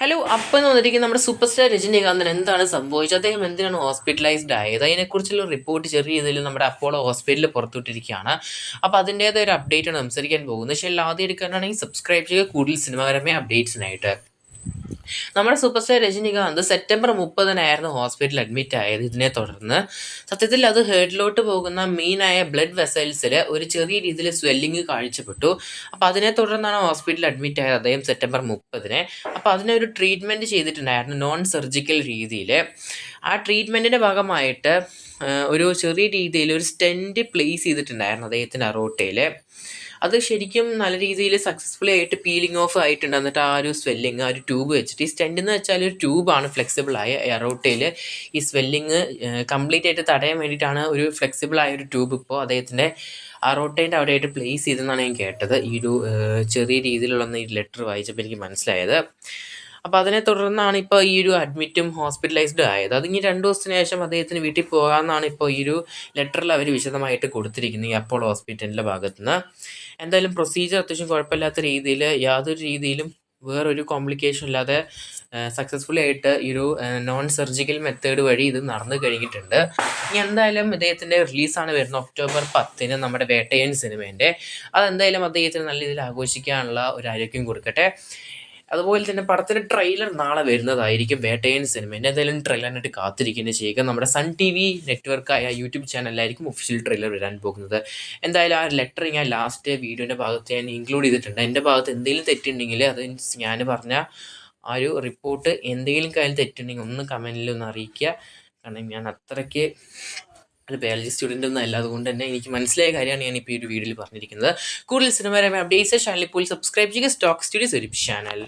Hello അപ്പം എന്ന് വന്നിരിക്കുന്ന. നമ്മുടെ സൂപ്പർ സ്റ്റാർ രജനീകാന്തൻ എന്താണ് സംഭവിച്ചത്? അദ്ദേഹം എന്തിനാണ് ഹോസ്പിറ്റലൈസ്ഡ് ആയത്? അതിനെക്കുറിച്ചുള്ള റിപ്പോർട്ട് ചെറിയ രീതിയിൽ നമ്മുടെ അപ്പോളോ ഹോസ്പിറ്റലിൽ പുറത്തുവിട്ടിരിക്കുകയാണ്. അപ്പോൾ അതിന്റേതായ ഒരു അപ്ഡേറ്റ് ആണ് സംസാരിക്കാൻ പോകുന്നത്. പക്ഷേ ആദ്യം എടുക്കാനാണെങ്കിൽ സബ്സ്ക്രൈബ് ചെയ്യുക. കൂടുതൽ സിനിമാപരമായ അപ്ഡേറ്റ്സിനായിട്ട് നമ്മുടെ സൂപ്പർ സ്റ്റാർ രജനീകാന്ത് സെപ്റ്റംബർ മുപ്പതിനായിരുന്നു ഹോസ്പിറ്റലിൽ അഡ്മിറ്റ് ആയത് ഇതിനെ തുടർന്ന്. സത്യത്തിൽ അത് ഹെഡിലോട്ട് പോകുന്ന മെയിനായ ബ്ലഡ് വെസൽസിൽ ഒരു ചെറിയ രീതിയിൽ സ്വെല്ലിങ് കാഴ്ചപ്പെട്ടു. അപ്പോൾ അതിനെ തുടർന്നാണ് ഹോസ്പിറ്റലിൽ അഡ്മിറ്റ് ആയത് അദ്ദേഹം സെപ്റ്റംബർ മുപ്പതിന്. അപ്പോൾ അതിനൊരു ട്രീറ്റ്മെന്റ് ചെയ്തിട്ടുണ്ടായിരുന്നു നോൺ സർജിക്കൽ രീതിയിൽ ആ ട്രീറ്റ്മെന്റിന്റെ ഭാഗമായിട്ട് ഒരു ചെറിയ രീതിയിൽ ഒരു സ്റ്റെന്റ് പ്ലേസ് ചെയ്തിട്ടുണ്ടായിരുന്നു അദ്ദേഹത്തിന്റെ അറോട്ടയിൽ അത് ശരിക്കും നല്ല രീതിയിൽ സക്സസ്ഫുള്ളി ആയിട്ട് പീലിംഗ് ഓഫ് ആയിട്ടുണ്ട്. എന്നിട്ട് ആ ഒരു സ്വെല്ലിങ് ആ ഒരു ട്യൂബ് വെച്ചിട്ട് ഈ സ്റ്റെൻഡ് എന്ന് വെച്ചാൽ ഒരു ട്യൂബാണ് ഫ്ലെക്സിബിളായ എറോട്ടയിൽ ഈ സ്വെല്ലിങ് കംപ്ലീറ്റ് ആയിട്ട് തടയാൻ വേണ്ടിയിട്ടാണ് ഒരു ഫ്ലെക്സിബിളായ ഒരു ട്യൂബ് ഇപ്പോൾ അദ്ദേഹത്തിന്റെ അറോട്ടേന്റെ അവിടെയായിട്ട് പ്ലേസ് ചെയ്തെന്നാണ് ഞാൻ കേട്ടത്. ഈ ഒരു ചെറിയ രീതിയിലുള്ള ഈ ലെറ്റർ വായിച്ചപ്പോൾ എനിക്ക് മനസ്സിലായത്. അപ്പോൾ അതിനെ തുടർന്നാണ് ഇപ്പോൾ ഈ ഒരു അഡ്മിറ്റും ഹോസ്പിറ്റലൈസ്ഡ് ആയത്. ഇനി രണ്ട് ദിവസത്തിന് ശേഷം അദ്ദേഹത്തിന് വീട്ടിൽ പോകാമെന്നാണ് ഇപ്പോൾ ഈ ഒരു ലെറ്ററിൽ അവർ വിശദമായിട്ട് കൊടുത്തിരിക്കുന്നത് ഈ അപ്പോൾ ഹോസ്പിറ്റലിന്റെ ഭാഗത്ത് നിന്ന് എന്തായാലും പ്രൊസീജിയർ അത്യാവശ്യം കുഴപ്പമില്ലാത്ത രീതിയിൽ യാതൊരു രീതിയിലും വേറൊരു കോംപ്ലിക്കേഷൻ ഇല്ലാതെ സക്സസ്ഫുള്ളി ആയിട്ട് ഈ ഒരു നോൺ സർജിക്കൽ മെത്തേഡ് വഴി ഇത് നടന്നു കഴിഞ്ഞിട്ടുണ്ട്. ഇനി എന്തായാലും ഇദ്ദേഹത്തിന്റെ റിലീസാണ് വരുന്നത് ഒക്ടോബർ പത്തിന് നമ്മുടെ വേട്ടയൻ സിനിമേന്റെ അതെന്തായാലും അദ്ദേഹത്തിന് നല്ല രീതിയിൽ ആഘോഷിക്കാനുള്ള ഒരു ആരോഗ്യം കൊടുക്കട്ടെ. അതുപോലെ തന്നെ പടത്തിന്റെ ട്രെയിലർ നാളെ വരുന്നതായിരിക്കും വേട്ടയൻ സിനിമേന്റെ എന്തായാലും ട്രെയിലറിനായിട്ട് കാത്തിരിക്കുന്നത് ചെയ്യുക. നമ്മുടെ സൺ ടി വി നെറ്റ്വർക്കായ യൂട്യൂബ് ചാനലിലായിരിക്കും ഒഫീഷ്യൽ ട്രെയിലർ വരാൻ പോകുന്നത്. എന്തായാലും ആ ലെറ്റർ ഞാൻ ലാസ്റ്റ് വീഡിയോന്റെ ഭാഗത്ത് ഞാൻ ഇൻക്ലൂഡ് ചെയ്തിട്ടുണ്ട്. എന്റെ ഭാഗത്ത് എന്തെങ്കിലും തെറ്റുണ്ടെങ്കിൽ അത് ഞാൻ പറഞ്ഞ ആ ഒരു റിപ്പോർട്ട് എന്തെങ്കിലും കാര്യം തെറ്റുണ്ടെങ്കിൽ ഒന്ന് കമന്റിൽ ഒന്ന് അറിയിക്കുക. കാരണം ഞാൻ അത്രയ്ക്ക് ഒരു ബയോളജി സ്റ്റുഡന്റ് ഒന്നും അല്ല. അതുകൊണ്ട് തന്നെ എനിക്ക് മനസ്സിലായ കാര്യമാണ് ഞാൻ ഇപ്പോൾ ഈ ഒരു വീഡിയോയിൽ പറഞ്ഞിരിക്കുന്നത്. കൂടുതൽ സിനിമ അപ്ഡേറ്റ്സ് ചാനൽ ഇപ്പോൾ സബ്സ്ക്രൈബ് ചെയ്യുക. സ്റ്റോക്ക് സ്റ്റുഡിയോസ് ഒരു ചാനൽ